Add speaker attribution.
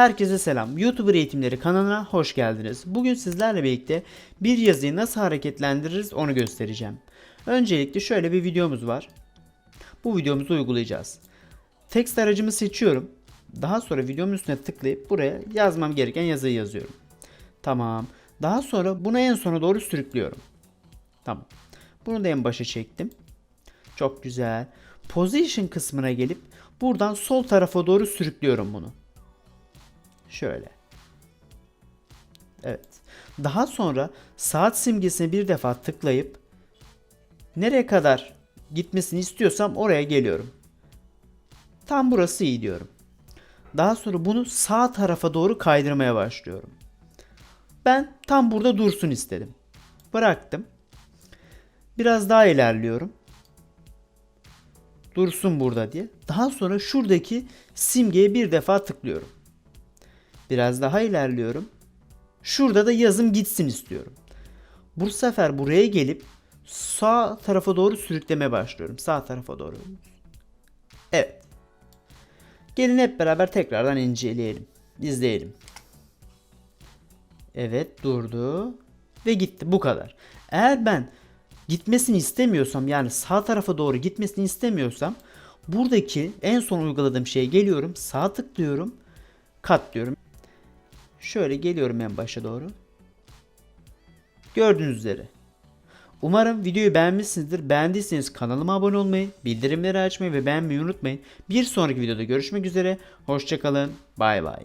Speaker 1: Herkese selam. YouTuber Eğitimleri kanalına hoş geldiniz. Bugün sizlerle birlikte bir yazıyı nasıl hareketlendiririz onu göstereceğim. Öncelikle şöyle bir videomuz var. Bu videomuzu uygulayacağız. Text aracımı seçiyorum. Daha sonra videomun üstüne tıklayıp buraya yazmam gereken yazıyı yazıyorum. Tamam. Daha sonra bunu en sona doğru sürüklüyorum. Tamam. Bunu da en başa çektim. Çok güzel. Position kısmına gelip buradan sol tarafa doğru sürüklüyorum bunu. Şöyle. Evet. Daha sonra saat simgesine bir defa tıklayıp nereye kadar gitmesini istiyorsam oraya geliyorum. Tam burası iyi diyorum. Daha sonra bunu sağ tarafa doğru kaydırmaya başlıyorum. Ben tam burada dursun istedim. Bıraktım. Biraz daha ilerliyorum. Dursun burada diye. Daha sonra şuradaki simgeye bir defa tıklıyorum. Biraz daha ilerliyorum. Şurada da yazım gitsin istiyorum. Bu sefer buraya gelip sağ tarafa doğru sürükleme başlıyorum. Sağ tarafa doğru. Evet. Gelin hep beraber tekrardan inceleyelim. İzleyelim. Evet durdu ve gitti bu kadar. Eğer ben gitmesini istemiyorsam yani sağ tarafa doğru gitmesini istemiyorsam buradaki en son uyguladığım şeye geliyorum sağ tıklıyorum kat diyorum. Şöyle geliyorum en başa doğru. Gördüğünüz üzere. Umarım videoyu beğenmişsinizdir. Beğendiyseniz kanalıma abone olmayı, bildirimleri açmayı ve beğenmeyi unutmayın. Bir sonraki videoda görüşmek üzere. Hoşçakalın. Bay bay.